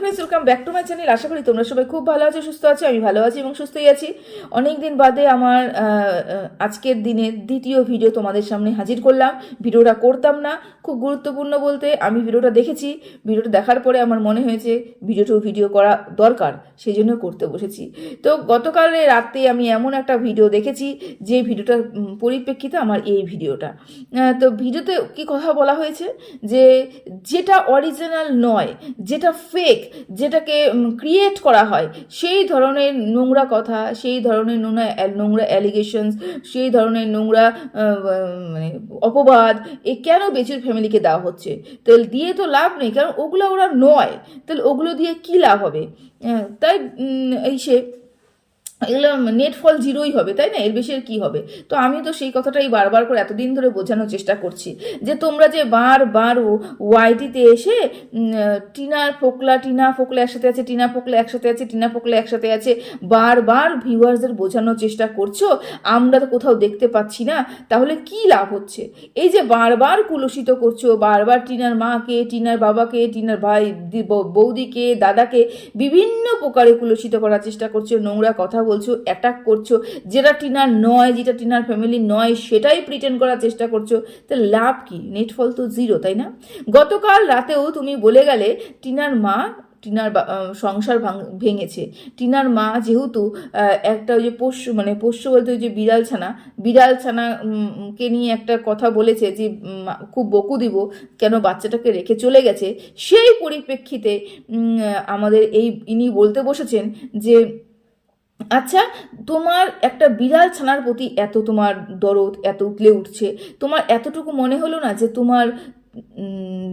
Friends welcome back to my channel আশা করি তোমরা সবাই খুব ভালো আছো, সুস্থ আছো, আমি ভালো আছি এবং সুস্থই আছি। অনেক দিন বাদে আমার আজকের দিনে দ্বিতীয় ভিডিও তোমাদের সামনে হাজির করলাম। ভিডিওটা করতাম না, খুব গুরুত্বপূর্ণ বলতে আমি ভিডিওটা দেখেছি। ভিডিওটা দেখার পরে আমার মনে হয়েছে ভিডিওটাও ভিডিও করা দরকার সেই জন্য করতে বসেছি। তো গতকালে রাতে আমি এমন একটা ভিডিও দেখেছি, যে ভিডিওটার পরিপ্রেক্ষিতে আমার এই ভিডিওটা তো ভিডিওতে কি কথা বলা হয়েছে? যে যেটা অরিজিনাল নয়, যেটা ফেক যেটাকে ক্রিয়েট করা হয়, সেই ধরনের নোংরা কথা, সেই ধরনের নোংরা নোংরা অ্যালিগেশনস সেই ধরনের নোংরা মানে অপবাদ, এ কেন বেচুর ফ্যামিলিকে দেওয়া হচ্ছে? তাহলে দিয়ে তো লাভ নেই, কারণ ওগুলো ওরা নয়। তাহলে ওগুলো দিয়ে কী লাভ হবে? তাই এই সে এগুলো নেট ফল জিরোই হবে, তাই না? এর বেশি আর কী হবে? তো আমি তো সেই কথাটাই বারবার করে এতদিন ধরে বোঝানোর চেষ্টা করছি যে তোমরা যে বারবার ওয়াইটিতে এসে টিনার ফোকলা, টিনা, ফোকলা একসাথে আছে, টিনা, ফোকলা একসাথে আছে, টিনা, ফোকলা একসাথে আছে, বারবার ভিউয়ার্সদের বোঝানোর চেষ্টা করছ, আমরা তো কোথাও দেখতে পাচ্ছি না, তাহলে কি লাভ হচ্ছে? এই যে বারবার কুলসিত করছ, বারবার টিনার মাকে, টিনার বাবাকে, টিনার ভাই বৌদিকে, দাদাকে, বিভিন্ন প্রকারে কুলসিত করার চেষ্টা করছ, নোংরা কথা বলছো অ্যাটাক করছ, যেটা টিনার নয়, যেটা টিনার ফ্যামিলি নয়, সেটাই প্রিটেন্ড করার চেষ্টা করছ, তো লাভ কি? নেটফল তো জিরো তাই না? গতকাল রাতেও তুমি বলে গেলে টিনার মা, টিনার সংসার ভাঙ- ভেঙেছে। টিনার মা যেহেতু একটা ওই যে পোষ্য মানে পোষ্য বলতে ওই যে বিড়াল ছানা বিড়াল ছানা কে নিয়ে একটা কথা বলেছে যে খুব বকু দিব, কেন বাচ্চাটাকে রেখে চলে গেছে, সেই পরিপ্রেক্ষিতে আমাদের এই, ইনি বলতে বসেছেন যে আচ্ছা তোমার একটা বিড়াল ছানার প্রতি এত তোমার দরদ, এত উতলে উঠছে, তোমার এতটুকু মনে হলো না যে তোমার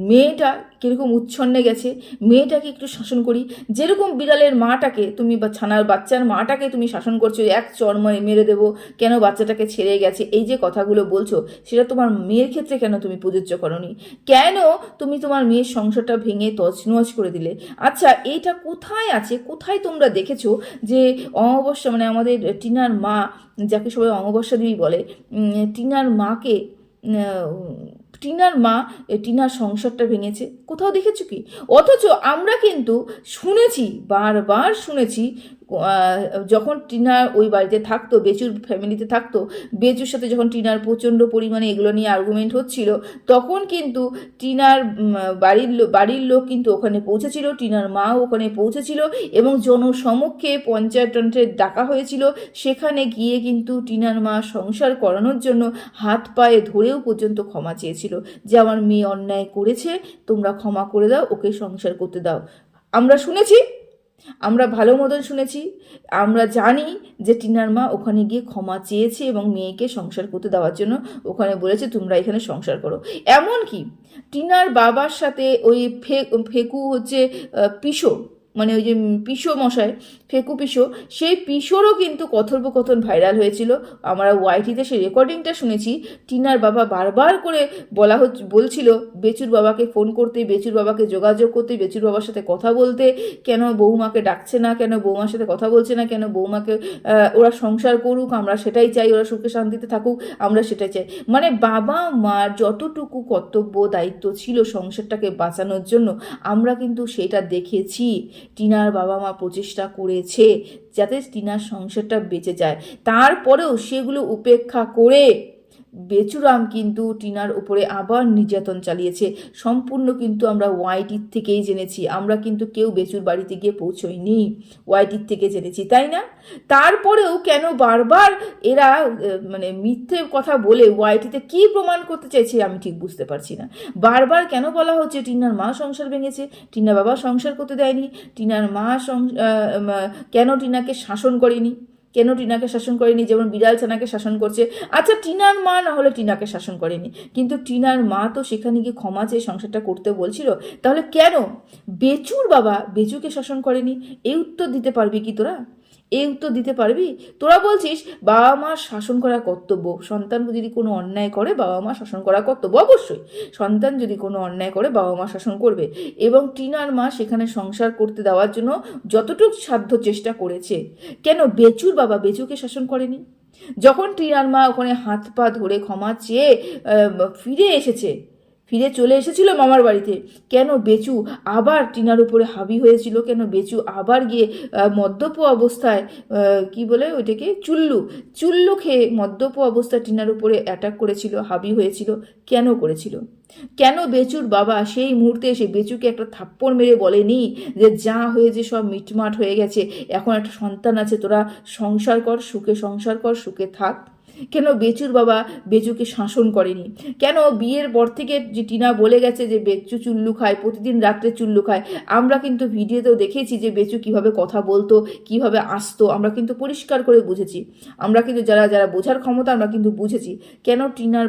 মেয়েটা কীরকম উচ্ছন্নে গেছে, মেয়েটাকে একটু শাসন করি। যেরকম বিড়ালের মাটাকে তুমি বা ছানার বাচ্চার মাটাকে তুমি শাসন করছ, এক চর মারে দেবো, কেন বাচ্চাটাকে ছেড়ে গেছে, এই যে কথাগুলো বলছো, সেটা তোমার মেয়ের ক্ষেত্রে কেন তুমি প্রযোজ্য করনি? কেন তুমি তোমার মেয়ের সংসারটা ভেঙে তছনছ করে দিলে? আচ্ছা এইটা কোথায় আছে? কোথায় তোমরা দেখেছ যে অমাবস্যা মানে আমাদের টিনার মা, যাকে সবাই অমাবস্যা দেবী বলে টিনার মাকে টিনার মা টিনার সংসারটা ভেঙেছে। কোথাও দেখেছ কি? অথচ আমরা কিন্তু শুনেছি বারবার শুনেছি যখন টিনা ওই বাড়িতে থাকতো, বেচুর ফ্যামিলিতে থাকতো, বেচুর সাথে যখন টিনার প্রচণ্ড পরিমাণে এগুলো নিয়ে আর্গুমেন্ট হচ্ছিল, তখন কিন্তু টিনার বাড়ির বাড়ির লোক কিন্তু ওখানে পৌঁছেছিল, টিনার মাও ওখানে পৌঁছেছিল এবং জনসমক্ষে পঞ্চায়েত তন্ত্রে ডাকা হয়েছিল। সেখানে গিয়ে কিন্তু টিনার মা সংসার করানোর জন্য হাত পায়ে ধরেও পর্যন্ত ক্ষমা চেয়েছিল যে, আমার মেয়ে অন্যায় করেছে, তোমরা ক্ষমা করে দাও, ওকে সংসার করতে দাও। আমরা শুনেছি আমরা ভালো মতন শুনেছি। আমরা জানি যে টিনার মা ওখানে গিয়ে ক্ষমা চেয়েছে এবং মেয়েকে সংসার করতে দেওয়ার জন্য ওখানে বলেছে, তোমরা এখানে সংসার করো। এমন কি টিনার বাবার সাথে ওই ফেকু হচ্ছে পিসো মানে ওই যে পিসো মশাই, ফেকু পিসো, সেই পিসোরও কিন্তু কথোপকথন ভাইরাল হয়েছিল। আমরা ওয়াইটিতে সেই রেকর্ডিংটা শুনেছি, টিনার বাবা বারবার করে বলা হচ্ছে বলছিল, বেচুর বাবাকে ফোন করতে, বেচুর বাবাকে যোগাযোগ করতে, বেচুর বাবার সাথে কথা বলতে, কেন বৌমাকে ডাকছে না, কেন বৌমার সাথে কথা বলছে না, কেন বৌমাকে ওরা সংসার করুক, আমরা সেটাই চাই, ওরা সুখে শান্তিতে থাকুক, আমরা সেটাই চাই। মানে বাবা মার যতটুকু কর্তব্য, দায়িত্ব ছিল সংসারটাকে বাঁচানোর জন্য, আমরা কিন্তু সেটা দেখেছি। টিনার বাবা মা প্রচেষ্টা করেছে যাতে টিনার সংসারটা বেঁচে যায়। তারপরেও সেগুলো উপেক্ষা করে বেচুরাম কিন্তু টিনার উপরে আবার নির্যাতন চালিয়েছে। সম্পূর্ণ কিন্তু আমরা ওয়াইটির থেকেই জেনেছি। আমরা কিন্তু কেউ বেচুর বাড়িতে গিয়ে পৌঁছইনি ওয়াইটির থেকে জেনেছি, তাই না? তারপরেও কেন বারবার এরা মানে মিথ্যে কথা বলে ওয়াইটিতে কি প্রমাণ করতে চাইছে আমি ঠিক বুঝতে পারছি না। বারবার কেন বলা হচ্ছে টিনার মা সংসার ভেঙেছে? টিনা বাবা সংসার করতে দেয়নি। টিনার মা, কেন টিনাকে শাসন করেনি? কেন টিনাকে শাসন করেনি? যেমন বিড়াল ছানাকে শাসন করছে। আচ্ছা টিনার মা না হলে টিনাকে শাসন করেনি। কিন্তু টিনার মা তো সেখানে গিয়ে ক্ষমা চেয়ে সংসারটা করতে বলছিল। তাহলে কেন? বেচুর বাবা বেচুকে শাসন করেনি। এই উত্তর দিতে পারবি কি তোরা? এই উত্তর দিতে পারবি? তোরা বলছিস বাবা মা শাসন করা কর্তব্য। সন্তান যদি কোনো অন্যায় করে, বাবা মা শাসন করা কর্তব্য। অবশ্যই। সন্তান যদি কোনো অন্যায় করে, বাবা মা শাসন করবে। এবং টিনার মা সেখানে সংসার করতে দেওয়ার জন্য যতটুকু সাধ্য চেষ্টা করেছে। কেন বেচুর বাবা বেচুকে শাসন করেনি? যখন টিনার মা ওখানে হাত পা ধরে ক্ষমা চেয়ে ফিরে এসেছে ফিরে চলে এসেছিল মামার বাড়িতে। কেন বেচু আবার টিনার উপরে হাবি হয়েছিল? কেন বেচু আবার গিয়ে মদ্যপ অবস্থায় কি বলে ওইটাকে? চুল্লু। চুল্লু খেয়ে মদ্যপ অবস্থায় টিনার উপরে অ্যাটাক করেছিল, হাবি হয়েছিল। কেন করেছিল? কেন বেচুর বাবা সেই মুহূর্তে এসে বেচুকে একটা থাপ্পড় মেরে বলেনি যে যা হয়েছে সব মিটমাট হয়ে গেছে? এখন একটা সন্তান আছে, তোরা সংসার কর, সুখে সংসার কর, সুখে থাক। কেন বেচুর বাবা বেচুকে শাসন করেনি? কেন বিয়ের পর থেকে যে টিনা বলে গেছে যে বেচু চুল্লু খায়, প্রতিদিন রাত্রে চুল্লু খায়, আমরা কিন্তু ভিডিওতেও দেখেছি যে বেচু কীভাবে কথা বলতো, কীভাবে আসতো, আমরা কিন্তু পরিষ্কার করে বুঝেছি। আমরা কিন্তু যারা যারা বোঝার ক্ষমতা, আমরা কিন্তু বুঝেছি। কেন টিনার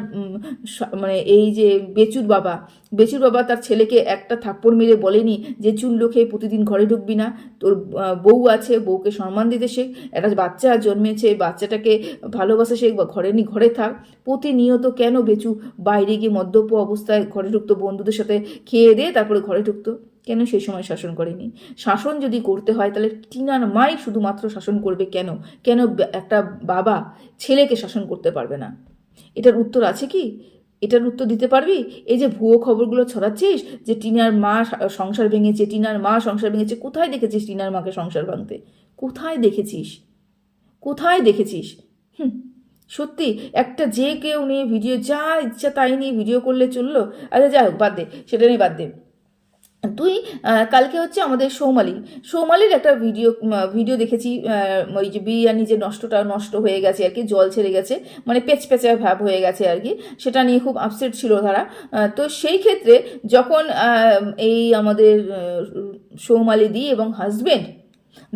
মানে এই যে বেচুর বাবা বেচুর বাবা তার ছেলেকে একটা থাপ্পড় মেরে বলেনি যে চুল্লু খেয়ে প্রতিদিন ঘরে ঢুকবি না, তোর বউ আছে, বউকে সম্মান দিতে শেখ, একটা বাচ্চা জন্মেছে, বাচ্চাটাকে ভালোবাসা শেখ বা ঘরে নি, ঘরে থাক, প্রতিনিয়ত কেন বেচু বাইরে গিয়ে মদ্যপ অবস্থায় ঘরে ঢুকতো, বন্ধুদের সাথে খেয়ে দিয়ে তারপরে ঘরে ঢুকতো? কেন সেই সময় শাসন করেনি? শাসন যদি করতে হয়, তাহলে টিনার মাই শুধুমাত্র শাসন করবে কেন? কেন একটা বাবা ছেলেকে শাসন করতে পারবে না? এটার উত্তর আছে কি? এটার উত্তর দিতে পারবি? এই যে ভুয়ো খবরগুলো ছড়াচ্ছিস যে টিনার মা সংসার ভেঙেছে, টিনার মা সংসার ভেঙেছে, কোথায় দেখেছিস টিনার মাকে সংসার ভাঙতে? কোথায় দেখেছিস? কোথায় দেখেছিস? হুম। সত্যি, একটা যে কেউ নিয়ে ভিডিও, যা ইচ্ছা তাই নিয়ে ভিডিও করলে চলল। আচ্ছা যাই হোক, বাদ দে সেটা নিয়ে বাদ দে। তুই কালকে হচ্ছে আমাদের সৌমালি। সৌমালির একটা ভিডিও ভিডিও দেখেছি ওই যে বিরিয়ানি যে নষ্টটা, নষ্ট হয়ে গেছে আর কি, জল ছেড়ে গেছে মানে পেচ পেঁচা ভাব হয়ে গেছে আর কি, সেটা নিয়ে খুব আপসেট ছিল তারা। তো সেই ক্ষেত্রে যখন এই আমাদের সৌমালি দি এবং হাজবেন্ড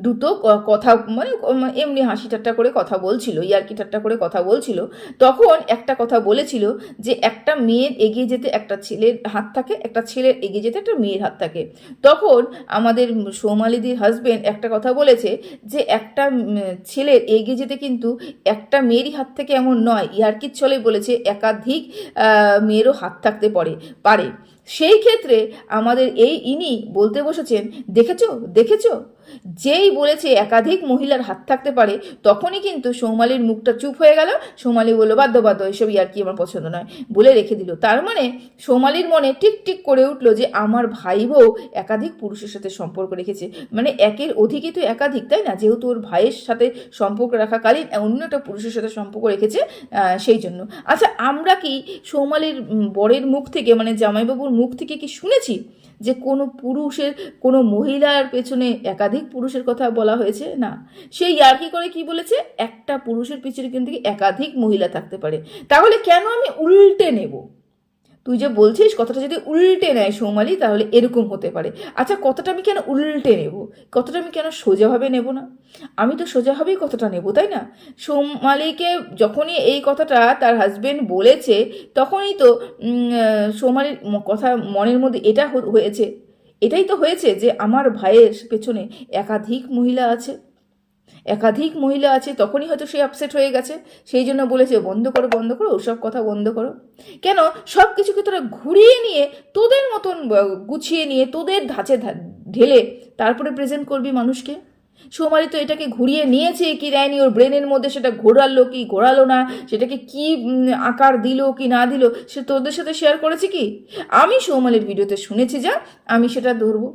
দুটো কথা মানে এমনি হাসি ঠাট্টা করে কথা বলছিল, ইয়ার্কি ঠাট্টা করে কথা বলছিল। তখন একটা কথা বলেছিল যে, একটা মেয়ের এগিয়ে যেতে একটা ছেলের হাত থাকে, একটা ছেলের এগিয়ে যেতে একটা মেয়ের হাত থাকে। তখন আমাদের সৌমালিদির হাজবেন্ড একটা কথা বলেছে যে, একটা ছেলের এগিয়ে যেতে কিন্তু একটা মেয়েরই হাত থেকে এমন নয়। ইয়ার্কির ছলে বলেছে, একাধিক মেয়েরও হাত থাকতে পারে পারে। সেই ক্ষেত্রে আমাদের এই ইনি বলতে বসেছেন, দেখেছ? দেখেছ? যেই বলেছে একাধিক মহিলার হাত থাকতে পারে, তখনই কিন্তু সৌমালির মুখটা চুপ হয়ে গেল। সৌমালি বলল, বাধ্য বাধ্য এসব আর কি আমার পছন্দ নয়। বলে রেখে দিল। তার মানে সৌমালির মনে টিক টিক করে উঠল যে আমার ভাই বউ একাধিক পুরুষের সাথে সম্পর্ক রেখেছে। মানে একের অধিকই তো একাধিক, তাই না? যেহেতু ওর ভাইয়ের সাথে সম্পর্ক রাখাকালীন অন্য একটা পুরুষের সাথে সম্পর্ক রেখেছে সেই জন্য। আচ্ছা আমরা কি সৌমালির বরের মুখ থেকে মানে জামাইবাবুর মুখ থেকে কি শুনেছি যে কোনো পুরুষের, কোনো মহিলার পেছনে একাধিক পুরুষের কথা বলা হয়েছে, না। সেই আর কি করে কি বলেছে? একটা পুরুষের পিছনে কিন্তু একাধিক মহিলা থাকতে পারে। তাহলে কেন আমি উল্টে নেব? তুই যে বলছিস কথাটা যদি উল্টে নেয় সৌমালি, তাহলে এরকম হতে পারে। আচ্ছা কথাটা আমি কেন উল্টে নেব? কথাটা আমি কেন সোজাভাবে নেব না? আমি তো সোজাভাবেই কথাটা নেব, তাই না? সৌমালিকে যখনই এই কথাটা তার হাজবেন্ড বলেছে, তখনই তো সৌমালির কথা মনের মধ্যে এটা হয়েছে। এটাই তো হয়েছে যে আমার ভাইয়ের পেছনে একাধিক মহিলা আছে। একাধিক মহিলা আছে, তখনই হয়তো সে আপসেট হয়ে গেছে। সেই জন্য বলেছে, বন্ধ করো বন্ধ করো, ওসব কথা বন্ধ করো। কেন? সব কিছুকে তোরা ঘুরিয়ে নিয়ে, তোদের মতন গুছিয়ে নিয়ে, তোদের ধাঁচে ঢেলে তারপরে প্রেজেন্ট করবি মানুষকে। সৌমারি তো এটাকে ঘুরিয়ে নিয়েছে কি দেয়নি ওর ব্রেনের মধ্যে, সেটা ঘোরালো কি ঘোরালো না, সেটাকে কি আকার দিল কি না দিল, সে তোদের সাথে শেয়ার করেছে কি? আমি সৌমালির ভিডিওতে শুনেছি যা, আমি সেটা ধরবো।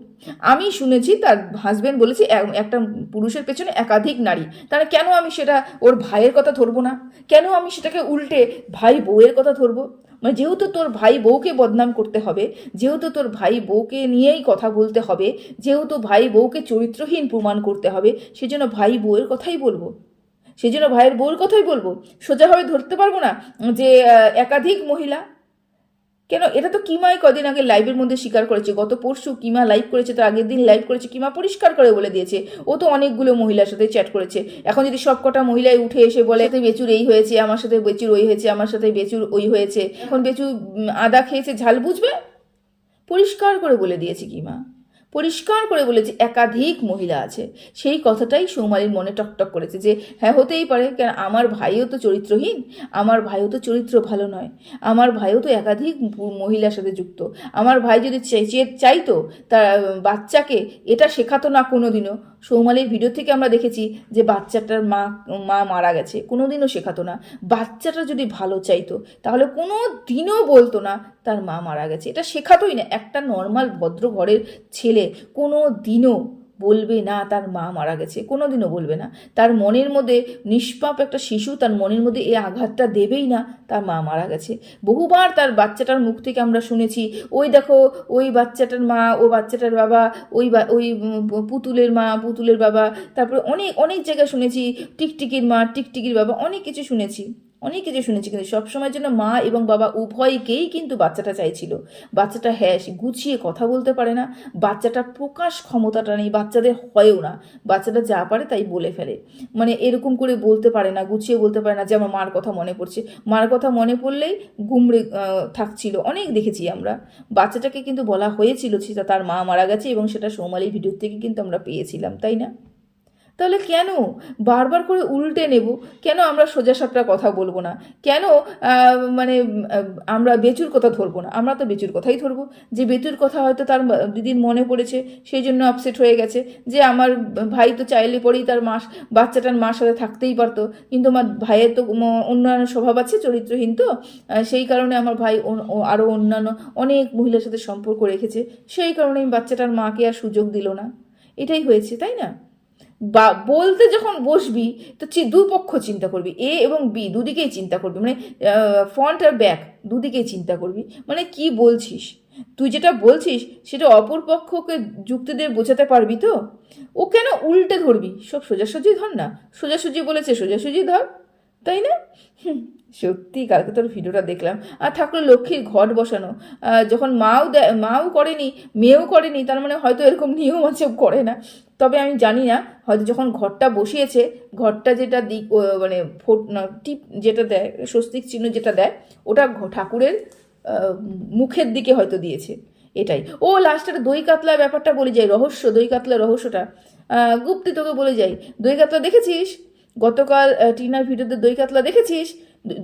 আমি শুনেছি তার হাজবেন্ড বলেছে একটা পুরুষের পেছনে একাধিক নারী, তাহলে কেন আমি সেটা ওর ভাইয়ের কথা ধরবো না? কেন আমি সেটাকে উল্টে ভাই বউয়ের কথা ধরবো? মানে যেহেতু তোর ভাই বউকে বদনাম করতে হবে, যেহেতু তোর ভাই বউকে নিয়েই কথা বলতে হবে, যেহেতু ভাই বউকে চরিত্রহীন প্রমাণ করতে হবে, সেজন্য ভাই বউয়ের কথাই বলব। সেজন্য ভাইয়ের বউর কথাই বলব। সোজাভাবে ধরতে পারব না যে একাধিক মহিলা কেন? এটা তো কিমাই কদিন আগে লাইভের মধ্যে স্বীকার করেছে। গত পরশু কিমা লাইভ করেছে, তার আগের দিন লাইভ করেছে, কিমা পরিষ্কার করে বলে দিয়েছে। ও তো অনেকগুলো মহিলার সাথে চ্যাট করেছে। এখন যদি সব কটা মহিলাই উঠে এসে বলে "এতে বেচুর এই হয়েছে, আমার সাথে বেচুর ওই হয়েছে, আমার সাথে বেচুর ওই হয়েছে। এখন বেচুর আদা খেয়েছে, ঝাল বুঝবে? পরিষ্কার করে বলে দিয়েছে কিমা। পরিষ্কার করে বলেছে একাধিক মহিলা আছে। সেই কথাটাই সৌমালির মনে টকটক করেছে যে হ্যাঁ হতেই পারে। কেন, আমার ভাইও তো চরিত্রহীন। আমার ভাইও তো চরিত্র ভালো নয়। আমার ভাইও তো একাধিক মহিলার সাথে যুক্ত। আমার ভাই যদি চাইতো, তার, বাচ্চাকে এটা শেখাতো না কোনোদিনও। সৌমালির ভিডিও থেকে আমরা দেখেছি যে বাচ্চাটার মা মা মারা গেছে। কোনো দিনও শেখাতো না। বাচ্চাটা যদি ভালো চাইতো, তাহলে কোনো দিনও বলতো না তার মা মারা গেছে। এটা শেখাতোই না। একটা নর্মাল ভদ্র ঘরের ছেলে কোনো দিনও বলবে না, তার মা মারা গেছে কোনো দিনও বলবে না। তার মনের মধ্যে নিষ্পাপ একটা শিশু, তার মনের মধ্যে এই আঘাতটা দেবেই না, তার মা মারা গেছে। বহুবার তার বাচ্চাটার মুখ থেকে আমরা শুনেছি, ওই দেখো, ওই বাচ্চাটার মা, ও বাচ্চাটার বাবা, ওই ওই পুতুলের মা, পুতুলের বাবা। তারপরে অনেক অনেক জায়গায় শুনেছি, টিকটিকির মা, টিকটিকির বাবা, অনেক কিছু শুনেছি। অনেক কিছু শুনেছি, কিন্তু সবসময়ের জন্য মা এবং বাবা উভয়কেই কিন্তু বাচ্চাটা চাইছিল। বাচ্চাটা হ্যাঁ সে গুছিয়ে কথা বলতে পারে না, বাচ্চাটার প্রকাশ ক্ষমতাটা নেই, বাচ্চাদের হয়ও না, বাচ্চাটা যা পারে তাই বলে ফেলে। মানে এরকম করে বলতে পারে না, গুছিয়ে বলতে পারে না যে আমার মার কথা মনে পড়ছে। মার কথা মনে পড়লেই গুমড়ে থাকছিল। অনেক দেখেছি আমরা। বাচ্চাটাকে কিন্তু বলা হয়েছিল সেটা তার মা মারা গেছে এবং সেটা সোমালি ভিডিও থেকে কিন্তু আমরা পেয়েছিলাম, তাই না? তাহলে কেন? বারবার করে উল্টে নেব? কেন আমরা সোজা সাপটা কথা বলব না? কেন মানে আমরা বেচুর কথা ধরবো না? আমরা তো বেচুর কথাই ধরবো। যে বেচুর কথা হয়তো তার দিদির মনে পড়েছে, সেই জন্য আপসেট হয়ে গেছে। যে আমার ভাই তো চাইলে পরেই তার মাস, বাচ্চাটার মার সাথে থাকতেই পারতো। কিন্তু আমার ভাইয়ের তো অন্যান্য স্বভাব আছে, চরিত্রহীন তো। সেই কারণে আমার ভাই আরও অন্যান্য অনেক মহিলার সাথে সম্পর্ক রেখেছে। সেই কারণে আমি বাচ্চাটার মাকে আর সুযোগ দিল না। এটাই হয়েছে, তাই না? বা বলতে যখন বসবি, তো দুপক্ষ চিন্তা করবি। এ এবং বি, দুদিকেই চিন্তা করবি। মানে ফ্রন্ট আর ব্যাক দুদিকেই চিন্তা করবি। মানে কি বলছিস? তুই যেটা বলছিস, সেটা অপর পক্ষকে যুক্তি দিয়ে বোঝাতে পারবি তো? ও কেন উল্টে ধরবি? সব সোজাসুজি ধর না। সোজাসুজি বলেছে, সোজাসুজি ধর। তাই না? সত্যি কালকে তোর ভিডিওটা দেখলাম। আর ঠাকুর লক্ষ্মীর ঘট বসানো। যখন মাও দেয় মাও করেনি, মেয়েও করেনি, তার মানে হয়তো এরকম নিয়ম আছে করে না। তবে আমি জানি না, হয়তো যখন ঘরটা বসিয়েছে ঘরটা যেটা দিক মানে ফোট টিপ যেটা দেয়, স্বস্তিক চিহ্ন যেটা দেয়, ওটা ঠাকুরের মুখের দিকে হয়তো দিয়েছে। এটাই। ও লাস্টের দই কাতলা ব্যাপারটা বলে যাই, রহস্য, দই কাতলা রহস্যটা। গুপ্তি তোকে বলে যাই। দই কাতলা দেখেছিস? গতকাল টিনার ভিডিওতে দই কাতলা দেখেছিস?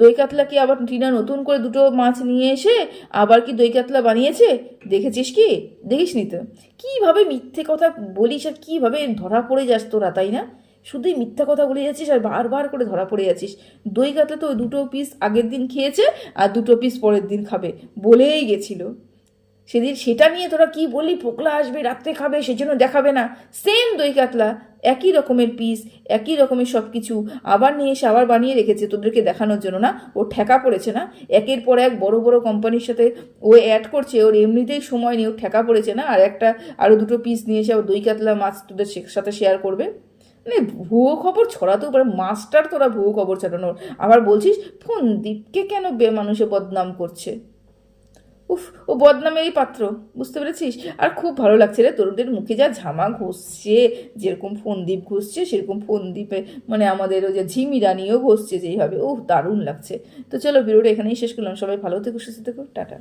দই কাতলা কি আবার টিনা নতুন করে দুটো মাছ নিয়ে এসে আবার কি দই কাতলা বানিয়েছে? দেখেছিস কি? দেখিসনি তো। কীভাবে মিথ্যে কথা বলিস আর কীভাবে ধরা পড়ে যাস তোরা, তাই না? শুধুই মিথ্যা কথা বলে যাচ্ছিস আর বারবার করে ধরা পড়ে যাচ্ছিস। দই কাতলা তো দুটো পিস আগের দিন খেয়েছে আর দুটো পিস পরের দিন খাবে, বলেই গেছিল। সেদিন সেটা নিয়ে তোরা কি বললি? পোকলা আসবে, রাত্রে খাবে, সেজন্য দেখাবে না। সেম দই কাতলা। একই রকমের পিস একই রকমের সব কিছু আবার নিয়ে এসে আবার বানিয়ে রেখেছে তোদেরকে দেখানোর জন্য না? ও ঠেকা পড়েছে না? একের পর এক বড় বড় কোম্পানির সাথে ও অ্যাড করছে। ওর এমনিতেই সময় নিয়ে ও ঠেকা পড়েছে না? আর একটা আরও দুটো পিস নিয়ে এসে দই কাতলা মাছ তোদের সাথে শেয়ার করবে? মানে ভুয়ো খবর ছড়াতেও পারে। মাস্টার তোরা ভুয়ো খবর ছড়ানোর। আবার বলছিস, ফোন দীপকে কেন বে, মানুষে বদনাম করছে? উফ, ও বদনামেরই পাত্র, বুঝতে পেরেছিস? আর খুব ভালো লাগছে রে তরুণদের মুখে যা ঝামা ঘষছে, যেরকম ফন্দীপ ঘষছে, সেরকম ফোনদ্বীপে মানে আমাদের ওই যে ঝিমি রানিও ঘষছে যেইভাবে ও দারুণ লাগছে। তো চলো ভিডিওটা এখানেই শেষ করলাম, সবাই ভালো থেকো, সুস্থ থেকো, টাটা।